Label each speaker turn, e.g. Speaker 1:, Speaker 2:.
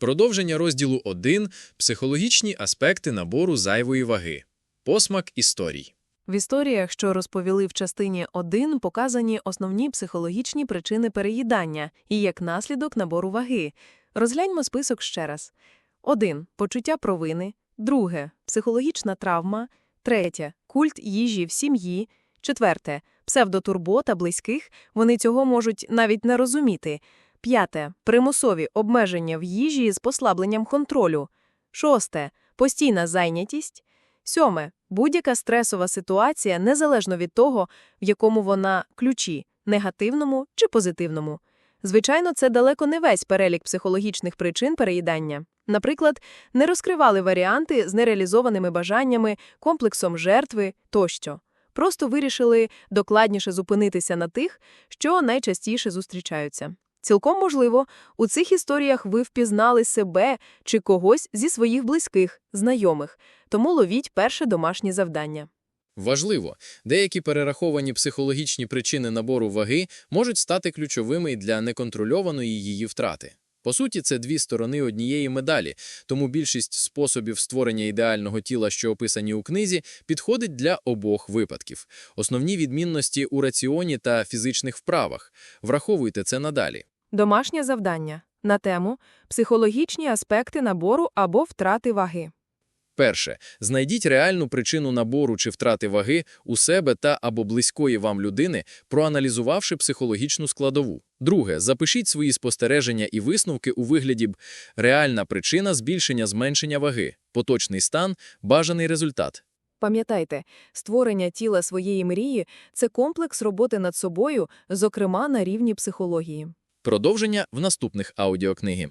Speaker 1: Продовження розділу 1 психологічні аспекти набору зайвої ваги. Посмак історій.
Speaker 2: В історіях, що розповіли в частині 1, показані основні психологічні причини переїдання і як наслідок набору ваги. Розгляньмо список ще раз. 1. Почуття провини. Друге. Психологічна травма. Третє. Культ їжі в сім'ї. Четверте. Псевдотурбота близьких. Вони цього можуть навіть не розуміти. П'яте. Примусові обмеження в їжі з послабленням контролю. Шосте. Постійна зайнятість. Сьоме. Будь-яка стресова ситуація, незалежно від того, в якому вона ключі – негативному чи позитивному. Звичайно, це далеко не весь перелік психологічних причин переїдання. Наприклад, не розкривали варіанти з нереалізованими бажаннями, комплексом жертви тощо. Просто вирішили докладніше зупинитися на тих, що найчастіше зустрічаються. Цілком можливо, у цих історіях ви впізнали себе чи когось зі своїх близьких, знайомих, тому ловіть перше домашнє завдання.
Speaker 1: Важливо, деякі перераховані психологічні причини набору ваги можуть стати ключовими для неконтрольованої її втрати. По суті, це дві сторони однієї медалі, тому більшість способів створення ідеального тіла, що описані у книзі, підходить для обох випадків. Основні відмінності у раціоні та фізичних вправах. Враховуйте це надалі.
Speaker 2: Домашнє завдання на тему психологічні аспекти набору або втрати ваги.
Speaker 1: Перше. Знайдіть реальну причину набору чи втрати ваги у себе та або близької вам людини, проаналізувавши психологічну складову. Друге. Запишіть свої спостереження і висновки у вигляді б реальна причина збільшення-зменшення ваги, поточний стан, бажаний результат.
Speaker 2: Пам'ятайте, створення тіла своєї мрії – це комплекс роботи над собою, зокрема на рівні психології.
Speaker 1: Продовження в наступних аудіокниги.